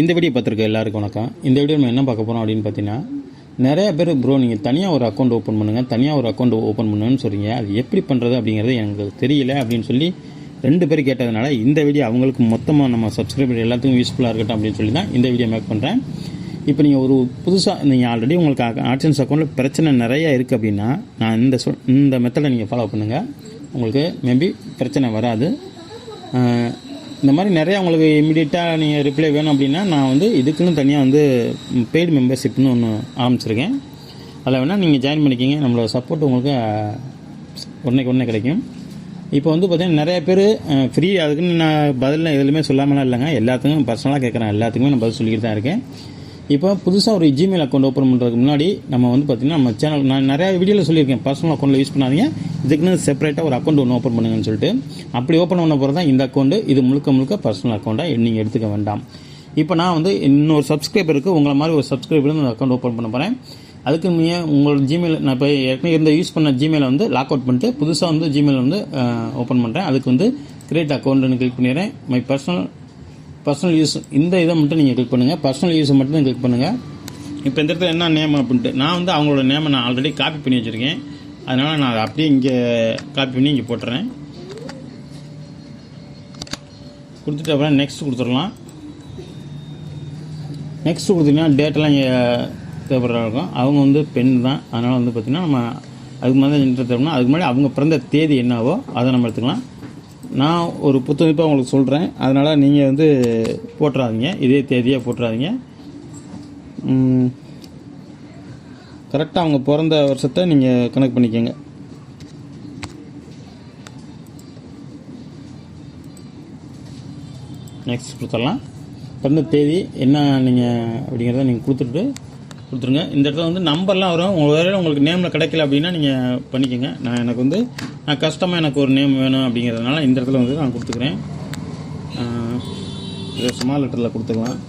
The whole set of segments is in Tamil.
இந்த வீடியோ பார்த்துருக்க எல்லாருக்கும் வணக்கம். இந்த வீடியோ நம்ம என்ன பார்க்க போகிறோம் அப்படின்னு பார்த்தீங்கன்னா நிறைய பேர் ப்ரோ நீங்கள் தனியாக ஒரு அக்கௌண்ட் ஓப்பன் பண்ணுங்கள் தனியாக ஒரு அக்கௌண்ட் ஓப்பன் பண்ணுன்னு சொல்கிறீங்க அது எப்படி பண்ணுறது அப்படிங்கிறது எனக்கு தெரியல அப்படின்னு சொல்லி ரெண்டு பேர் கேட்டதுனால இந்த வீடியோ அவங்களுக்கு மொத்தமாக நம்ம சப்ஸ்கிரைபர் எல்லாத்துக்கும் யூஸ்ஃபுல்லாக இருக்கட்டும் அப்படின்னு சொல்லி தான் இந்த வீடியோ மேக் பண்ணுறேன் இப்போ நீங்கள் ஒரு புதுசாக நீங்கள் ஆல்ரெடி உங்களுக்கு ஆட்சன்ஸ் அக்கௌண்ட்டில் பிரச்சனை நிறையா இருக்குது அப்படின்னா நான் இந்த சொ இந்த மெத்தடை நீங்கள் ஃபாலோ பண்ணுங்கள் உங்களுக்கு மேபி பிரச்சனை வராது. இந்த மாதிரி நிறையா உங்களுக்கு இமீடியட்டாக நீங்கள் ரிப்ளை வேணும் அப்படின்னா நான் வந்து இதுக்குன்னு தனியாக வந்து பெய்டு மெம்பர்ஷிப்னு ஒன்று ஆரம்பிச்சிருக்கேன். அதில் வேணால் நீங்கள் ஜாயின் பண்ணிக்கிங்க. நம்மளோட சப்போர்ட் உங்களுக்கு உடனே உடனே கிடைக்கும். இப்போ வந்து பார்த்தீங்கன்னா நிறைய பேர் ஃப்ரீ அதுக்குன்னு நான் பதில் எதுலையுமே சொல்லாமலாம் இல்லைங்க. எல்லாத்துக்கும் பர்சனலாக கேட்குறேன் எல்லாத்துக்குமே நான் பதில் சொல்லிக்கிட்டு தான் இருக்கேன். இப்போ புதுசாக ஒரு ஜிமெயில் அக்கௌண்ட் ஓப்பன் பண்ணுறதுக்கு முன்னாடி நம்ம வந்து பார்த்திங்கன்னா நம்ம சேனல் நான் நிறையா வீடியோவில் சொல்லியிருக்கேன். பர்சனல் அக்கௌண்ட்டில் யூஸ் பண்ணாதீங்க. இதுக்குன்னு செப்பரேட்டாக ஒரு அக்கௌண்ட் ஒன்று ஓப்பன் பண்ணுங்கன்னு சொல்லிட்டு. அப்படி ஓப்பன் பண்ண போகிறது தான் இந்த அக்கௌண்ட் இது முழுக்க முழுக்க பர்சனல் அக்கௌண்ட்டாக நீங்கள் எடுத்துக்க வேண்டாம். இப்போ நான் வந்து இன்னொரு சப்ஸ்கிரைபருக்கு உங்களை மாதிரி ஒரு சப்ஸ்கிரைபர் அந்த அக்கௌண்ட் ஓப்பன் பண்ண போகிறேன் அதுக்கு நீங்கள் உங்களோட ஜிமெயில் நான் இப்போ ஏற்கனவே இருந்த யூஸ் பண்ண ஜிமெயிலை வந்து லாக் அவுட் பண்ணிட்டு புதுசாக வந்து ஜிமெயில் வந்து ஓப்பன் பண்ணுறேன் அதுக்கு வந்து கிரியேட் அக்கௌண்ட்னு கிளிக் பண்ணிடுறேன். மை பர்சனல் பர்சனல் யூஸ் இந்த இதை மட்டும் நீங்கள் கிளிக் பண்ணுங்கள் பர்சனல் யூஸை மட்டும் தான் கிளிக் பண்ணுங்கள் இப்போ இந்த இடத்துல என்ன நேம் அப்படின்ட்டு நான் வந்து அவங்களோட நேமை நான் ஆல்ரெடி காப்பி பண்ணி வச்சுருக்கேன். அதனால் நான் அதை அப்படியே இங்கே காப்பி பண்ணி இங்கே போட்டுறேன். கொடுத்துட்டு அப்புறம் நெக்ஸ்ட் கொடுத்துடலாம். நெக்ஸ்ட் கொடுத்தீங்கன்னா டேட்டெல்லாம் இங்கே தேவைப்படுறா இருக்கும். அவங்க வந்து பெண் தான். அதனால் வந்து பார்த்திங்கன்னா நம்ம அதுக்கு மாதிரி என்ட்ரு தேவைன்னா அதுக்கு முன்னாடி அவங்க பிறந்த தேதி என்னவோ அதை நம்ம எடுத்துக்கலாம். நான் ஒரு புத்தகப்பாக உங்களுக்கு சொல்கிறேன் அதனால் நீங்கள் வந்து போட்டுறாதீங்க. இதே தேதியாக போட்டுறாதீங்க. கரெக்டாக அவங்க பிறந்த வருஷத்தை நீங்கள் கணக்கு பண்ணிக்கோங்க. நெக்ஸ்ட் கொடுத்துடலாம். பிறந்த தேதி என்ன நீங்கள் அப்படிங்கிறத நீங்கள் கொடுத்துட்டு கொடுத்துருங்க. இந்த இடத்துல வந்து நம்பர்லாம் வரும். உங்கள் வேறு உங்களுக்கு நேமில் கிடைக்கல அப்படின்னா நீங்கள் பண்ணிக்கோங்க. நான் எனக்கு வந்து நான் கஷ்டமாக எனக்கு ஒரு நேம் வேணும் அப்படிங்கிறதுனால இந்த இடத்துல வந்து நான் கொடுத்துக்கிறேன். ஆஹ், ஸ்மால் லெட்டரில் கொடுத்துக்கலாம்.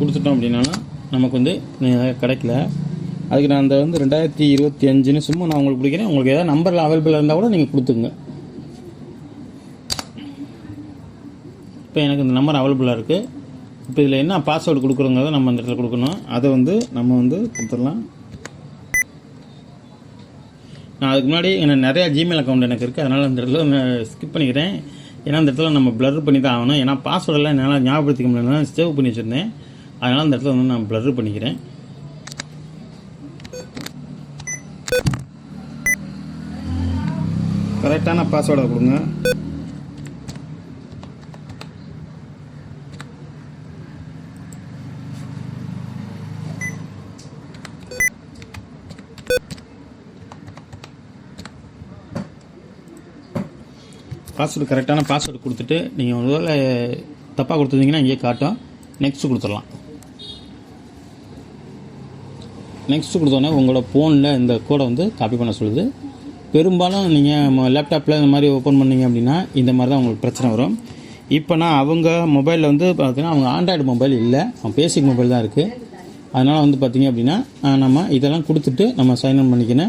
கொடுத்துட்டோம் அப்படின்னா நமக்கு வந்து கிடைக்கல. அதுக்கு நான் அந்த வந்து ரெண்டாயிரத்தி இருபத்தி அஞ்சுன்னு சும்மா நான் உங்களுக்கு பிடிக்கிறேன் உங்களுக்கு ஏதாவது நம்பரில் அவைலபிளாக இருந்தால் கூட நீங்கள் கொடுத்துங்க இப்போ எனக்கு இந்த நம்பர் அவைலபிளாக இருக்குது இப்போ இதில் என்ன பாஸ்வேர்டு கொடுக்குறோங்கிறத நம்ம அந்த இடத்துல கொடுக்கணும். அதை வந்து நம்ம வந்து கொடுத்துடலாம். நான் அதுக்கு முன்னாடி எனக்கு நிறையா ஜிமெயில் அக்கௌண்ட் எனக்கு இருக்குது அதனால் இந்த இடத்துல நான் ஸ்கிப் பண்ணிக்கிறேன். ஏன்னா இந்த இடத்துல நம்ம ப்ளர் பண்ணி தான் ஆகணும். ஏன்னா பாஸ்வேர்டெல்லாம் என்னால் ஞாபகப்படுத்திக்க முடியல சேவ் பண்ணி வச்சுருந்தேன். அதனால் அந்த இடத்துல வந்து நான் ப்ளர் பண்ணிக்கிறேன். கரெக்டான பாஸ்வேர்டை கொடுங்க. பாஸ்வேர்டு கரெக்டான பாஸ்வேர்டு கொடுத்துட்டு நீங்கள் ஒரு தப்பாக கொடுத்துருந்தீங்கன்னா இங்கேயே காட்டும். நெக்ஸ்ட் கொடுத்துடலாம். நெக்ஸ்ட் கொடுத்தோன்னே உங்களோட ஃபோனில் இந்த கோடை வந்து காப்பி பண்ண சொல்லுது. பெரும்பாலும் நீங்கள் லேப்டாப்பில் இந்த மாதிரி ஓப்பன் பண்ணீங்க அப்படின்னா இந்த மாதிரி தான் உங்களுக்கு பிரச்சனை வரும். இப்போ நான் அவங்க மொபைலில் வந்து பார்த்தீங்கன்னா அவங்க ஆண்ட்ராய்டு மொபைல் இல்லை. அவங்க பேசிக் மொபைல் தான் இருக்குது அதனால் வந்து பார்த்தீங்க அப்படின்னா நம்ம இதெல்லாம் கொடுத்துட்டு நம்ம சைன் இன்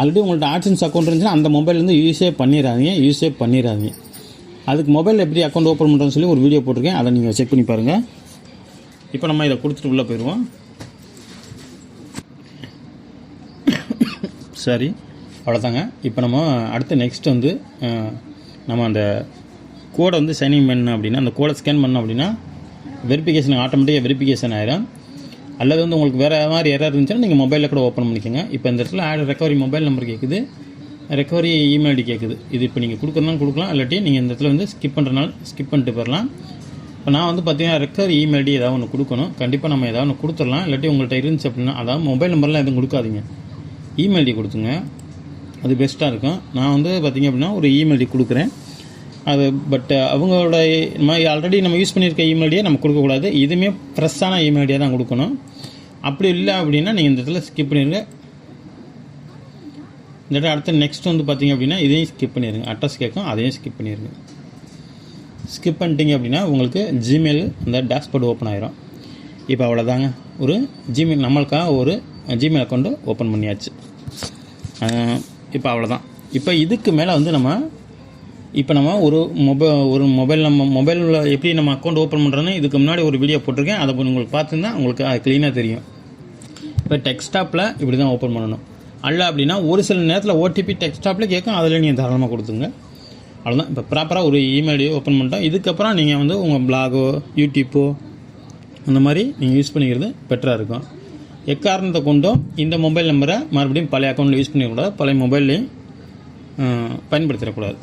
ஆல்ரெடி உங்கள்ட்ட ஆட்சன்ஸ் அக்கௌண்ட் இருந்துச்சுன்னா அந்த மொபைல் வந்து யூஸே பண்ணிடாதீங்க யூஸே பண்ணிடாதீங்க அதுக்கு மொபைல் எப்படி அக்கௌண்ட் ஓப்பன் பண்ணுறோன்னு சொல்லி ஒரு வீடியோ போட்டிருக்கேன். அதை நீங்கள் செக் பண்ணி பாருங்கள் இப்போ நம்ம இதை கொடுத்துட்டு உள்ளே போயிடுவோம். சரி அவ்வளோதாங்க இப்போ நம்ம அடுத்து நெக்ஸ்ட் வந்து நம்ம அந்த கோடை வந்து சைனிங் பண்ணோம் அப்படின்னா அந்த கோடை ஸ்கேன் பண்ணோம் அப்படின்னா வெரிஃபிகேஷன் ஆட்டோமேட்டிக்காக வெரிஃபிகேஷன் ஆயிடும் அல்லது வந்து உங்களுக்கு வேறு மாதிரி எரர் இருந்துச்சுன்னா நீங்கள் மொபைலில் கூட ஓப்பன் பண்ணிக்கோங்க. இப்போ இந்த இடத்துல ஆட் ரெக்கவரி மொபைல் நம்பர் கேட்குது ரெக்கவரி இமெயில் ஐடி கேட்குது இது இப்போ நீங்கள் கொடுக்குறனாலும் கொடுக்கலாம். இல்லாட்டி நீங்கள் இந்த இடத்துல வந்து ஸ்கிப் பண்ணுறனால ஸ்கிப் பண்ணிட்டு போயிடலாம். இப்போ நான் வந்து பார்த்தீங்கன்னா ரெக்கவரி இமெயில் ஐடி ஏதாவது ஒன்று கொடுக்கணும். கண்டிப்பாக நம்ம ஏதாவது ஒன்று கொடுத்துடலாம். இல்லாட்டி உங்கள்கிட்ட இருந்துச்சு அப்படின்னா அதாவது மொபைல் நம்பர்லாம் எதுவும் கொடுக்காதீங்க. இமெயில் ஐடி கொடுத்துங்க. அது பெஸ்ட்டாக இருக்கும். நான் வந்து பார்த்தீங்க அப்படின்னா ஒரு இமெயில் ஐடி கொடுக்குறேன். அது பட் அவங்களோட நம்ம ஆல்ரெடி நம்ம யூஸ் பண்ணியிருக்க இமெயில் ஐடியை நம்ம கொடுக்கக்கூடாது இதுவுமே ஃப்ரெஷ்ஷான இமெயில் ஐடியாக தான் கொடுக்கணும். அப்படி இல்லை அப்படின்னா நீங்கள் இந்த இடத்துல ஸ்கிப் பண்ணிடுங்க இந்த இடத்துல அடுத்து நெக்ஸ்ட் வந்து பார்த்தீங்க அப்படின்னா இதையும் ஸ்கிப் பண்ணிடுங்க அட்ரஸ் கேட்கும் அதையும் ஸ்கிப் பண்ணிடுங்க ஸ்கிப் பண்ணிட்டீங்க அப்படின்னா உங்களுக்கு ஜிமெயில் அந்த டேஷ்போர்டு ஓப்பன் ஆயிரும். இப்போ அவ்வளோதாங்க ஒரு ஜிமெயில் நம்மளுக்காக ஒரு ஜிமெயில் அக்கௌண்ட்டு ஓப்பன் பண்ணியாச்சு. இப்போ அவ்வளோதான் இப்போ இதுக்கு மேலே வந்து நம்ம இப்போ நம்ம ஒரு மொபைல் ஒரு மொபைல் நம்ம மொபைலில் எப்படி நம்ம அக்கௌண்ட் ஓப்பன் பண்ணுறோன்னு இதுக்கு முன்னாடி ஒரு வீடியோ போட்டிருக்கேன். அதை உங்களுக்கு பார்த்துருந்தா உங்களுக்கு அது க்ளீனாக தெரியும். இப்போ டெக்ஸ்டாப்பில் இப்படி தான் ஓப்பன் பண்ணணும். அல்ல அப்படின்னா ஒரு சில நேரத்தில் ஓடிபி டெக்ஸ்டாப்பில் கேட்கும். அதில் நீங்கள் தாராளமாக கொடுத்துங்க. அவ்வளோதான் இப்போ ப்ராப்பராக ஒரு இமெயில் ஓப்பன் பண்ணிட்டோம். இதுக்கப்புறம் நீங்கள் வந்து உங்கள் பிளாகோ யூடியூப்போ அந்த மாதிரி நீங்கள் யூஸ் பண்ணிக்கிறது பெட்டராக இருக்கும். எக்காரணத்தை கொண்டும் இந்த மொபைல் நம்பரை மறுபடியும் பழைய அக்கௌண்ட்டில் யூஸ் பண்ணிடக்கூடாது. பழைய மொபைல்லையும் பயன்படுத்திடக்கூடாது.